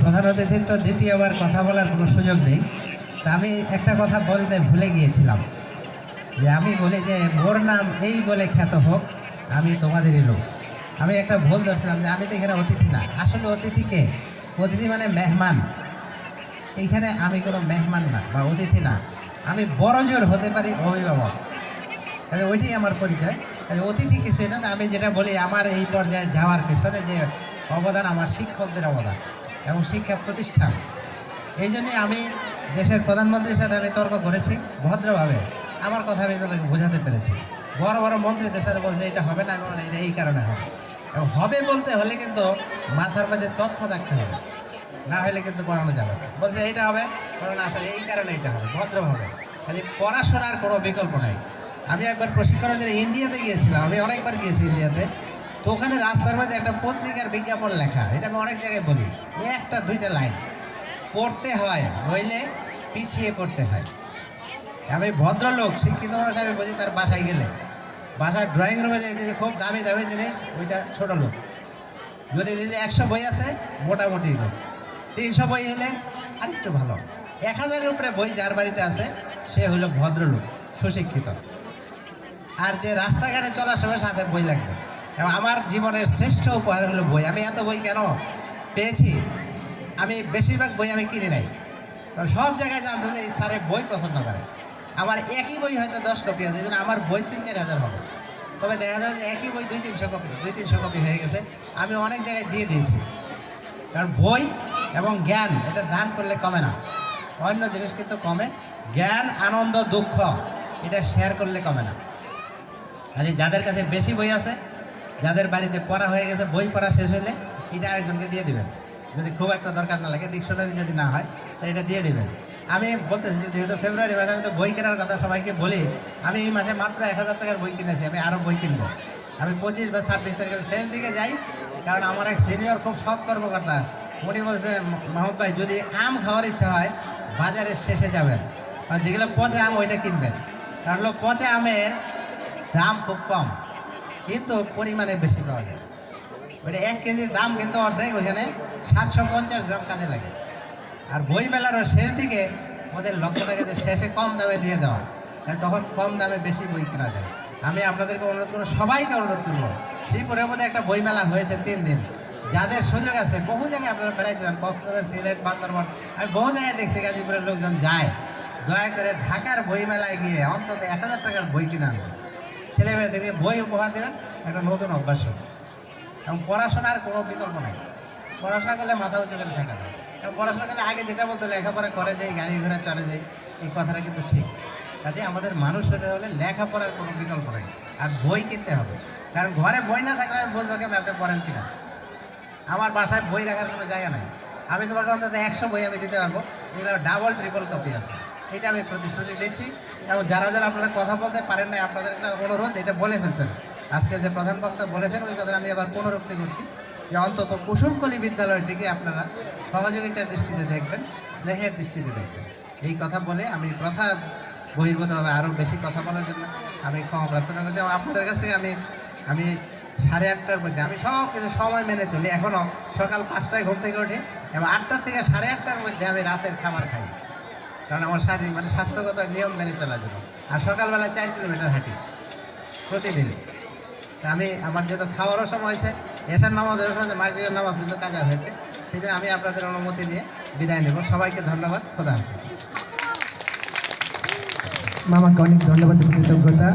প্রধান অতিথির তো দ্বিতীয়বার কথা বলার কোনো সুযোগ নেই। তা আমি একটা কথা বলতে ভুলে গিয়েছিলাম যে আমি বলি যে, মোর নাম এই বলে খ্যাত হোক, আমি তোমাদেরই লোক। আমি একটা ভুল ধরছিলাম যে আমি তো এখানে অতিথি না। আসলে অতিথিকে অতিথি মানে মেহমান। এইখানে আমি কোনো মেহমান না বা অতিথি না। আমি বড় জোর হতে পারি অভিভাবক। তাহলে ওইটাই আমার পরিচয়। তাহলে অতিথি কিছু না আমি যেটা বলি, আমার এই পর্যায়ে যাওয়ার পেছনে যে অবদান, আমার শিক্ষকদের অবদান। এবং শিক্ষা প্রতিষ্ঠান। এই জন্যই আমি দেশের প্রধানমন্ত্রীর সাথে আমি তর্ক করেছি, ভদ্রভাবে। আমার কথা আমি তাদেরকে বোঝাতে পেরেছি। বড় বড় মন্ত্রীদের সাথে বলছে, এটা হবে না এটা এই কারণে হবে। এবং হবে বলতে হলে কিন্তু মাথার মধ্যে তথ্য থাকতে হবে। না হলে কিন্তু করানো যাবে না। বলছে এইটা হবে। কারণ আসলে এই কারণে এটা হবে, ভদ্রভাবে। কাজে পড়াশোনার কোনো বিকল্প নাই। আমি একবার প্রশিক্ষণের জন্য ইন্ডিয়াতে গিয়েছিলাম। আমি অনেকবার গিয়েছি ইন্ডিয়াতে। তো ওখানে রাস্তার মধ্যে একটা পত্রিকার বিজ্ঞাপন লেখা, এটা আমি অনেক জায়গায় বলি, একটা দুইটা লাইন, পড়তে হয়, হইলে পিছিয়ে পড়তে হয়। আমি ভদ্রলোক, শিক্ষিত মানুষ, আমি বুঝি তার বাসায় গেলে। বাসার ড্রয়িং রুমে যাই দেখি, খুব দামি দামি জিনিস, ওইটা ছোট লোক। যদি দিদি একশো বই আছে, মোটামুটি লোক। তিনশো বই হলে আরেকটু ভালো। এক হাজারের উপরে বই যার বাড়িতে আছে, সে হলো ভদ্রলোক, সুশিক্ষিত। আর যে রাস্তাঘাটে চলার সময় সাথে বই লাগবে। এবং আমার জীবনের শ্রেষ্ঠ উপহার হলো বই। আমি এত বই কেন পেয়েছি? আমি বেশিরভাগ বই আমি কিনে নাই। কারণ সব জায়গায় জানতো যে এই স্যারে বই পছন্দ করে। আমার একই বই হয়তো দশ কপি আছে জন্য আমার বই তিন চার হাজার হবে। তবে দেখা যাবে যে একই বই দুই তিনশো কপি, দুই তিনশো কপি হয়ে গেছে। আমি অনেক জায়গায় দিয়ে দিয়েছি। কারণ বই এবং জ্ঞান, এটা দান করলে কমে না। অন্য জিনিস কিন্তু কমে। জ্ঞান, আনন্দ, দুঃখ, এটা শেয়ার করলে কমে না। কাজে যাদের কাছে বেশি বই আছে যাদের বাড়িতে পড়া হয়ে গেছে, বই পড়া শেষ হলে এটা আরেকজনকে দিয়ে দেবেন। যদি খুব একটা দরকার না লাগে ডিকশনারি যদি না হয়, তাহলে এটা দিয়ে দেবেন। আমি বলতেছি যে, যেহেতু ফেব্রুয়ারি মাসে আমি তো বই কেনার কথা সবাইকে বলি, আমি এই মাসে মাত্র এক হাজার টাকার বই কিনেছি, আমি আরও বই কিনবো। আমি পঁচিশ বা ছাব্বিশ তারিখের শেষ দিকে যাই, কারণ আমার এক সিনিয়র খুব সৎ কর্মকর্তা, উনি বলছে, মাহমুদ ভাই, যদি আম খাওয়ার ইচ্ছা হয় বাজারের শেষে যাবেন। আর যেগুলো পচা আম, ওইটা কিনবেন। কারণ পচা আমের দাম খুব কম। কিন্তু পরিমাণে বেশি পাওয়া যায়। ওইটা এক কেজির দাম কিন্তু অর্ধেক, ওইখানে সাতশো পঞ্চাশ গ্রাম কাজে লাগে। আর বই মেলারও শেষ দিকে ওদের লক্ষ্য থাকে যে শেষে কম দামে দিয়ে দেওয়া। তখন কম দামে বেশি বই কেনা যায়। আমি আপনাদেরকে অনুরোধ করব, সবাইকে অনুরোধ করব, শ্রীপুরের মধ্যে একটা বই মেলা হয়েছে তিন দিন। যাদের সুযোগ আছে, বহু জায়গায় আপনারা বেড়াইতে যান, কক্সবাজার, সিলেট, বান্দরবান। আমি বহু জায়গায় দেখছি গাজীপুরের লোকজন যায়। দয়া করে ঢাকার বই মেলায় গিয়ে অন্তত এক হাজার টাকার বই কিনে ছেলে মেয়েদেরকে বই উপহার দেবেন, একটা নতুন অভ্যাস। এবং পড়াশোনার কোনো বিকল্প নাই। পড়াশোনা করলে মাথা উঁচু করে থাকা যায়। এবং পড়াশোনা করলে আগে যেটা বলতো লেখাপড়া করে যাই, গাড়ি ঘোড়া চলে যাই, এই কথাটা কিন্তু ঠিক। কাজে আমাদের মানুষ হতে হলে লেখাপড়ার কোনো বিকল্প নেই। আর বই কিনতে হবে। কারণ ঘরে বই না থাকলে আমি বুঝব কেমন আপনি পড়েন কিনা। আমার বাসায় বই রাখার কোনো জায়গা নাই। আমি তোমাকে অন্তত একশো বই আমি দিতে পারব। এগুলো ডাবল ট্রিপল কপি আছে। এটা আমি প্রতিশ্রুতি দিচ্ছি এবং যারা যারা আপনারা কথা বলতে পারেন না আপনাদের একটা অনুরোধ, এটা বলে ফেলছেন। আজকের যে প্রধান বক্তা বলেছেন, ওই কথাটা আমি আবার পুনরুক্তি করছি যে অন্তত কুসুমকলি বিদ্যালয়টিকে আপনারা সহযোগিতার দৃষ্টিতে দেখবেন, স্নেহের দৃষ্টিতে দেখবেন। এই কথা বলে আমি প্রথা বহির্ভূতভাবে আরও বেশি কথা বলার জন্য আমি ক্ষমা প্রার্থনা করছি এবং আপনাদের কাছ থেকে আমি আমি সাড়ে আটটার মধ্যে, আমি সব কিছু সময় মেনে চলি। এখনও সকাল পাঁচটায় ঘুম থেকে উঠি এবং আটটা থেকে সাড়ে আটটার মধ্যে আমি রাতের খাবার খাই। কারণ আমার শারীরিক মানে স্বাস্থ্যগত নিয়ম মেনে চলার জন্য। আর সকালবেলা চার কিলোমিটার হাঁটি প্রতিদিন। আমি আমার যেহেতু খাওয়ারও সময় হয়েছে এসার নামাজের সময় মাগরিবের নামাজ কিন্তু কাজা হয়েছে সেই জন্য আমি আপনাদের অনুমতি নিয়ে বিদায় নেব। সবাইকে ধন্যবাদ, খোদা হাফিজ। মামাকে অনেক ধন্যবাদ কৃতজ্ঞতা।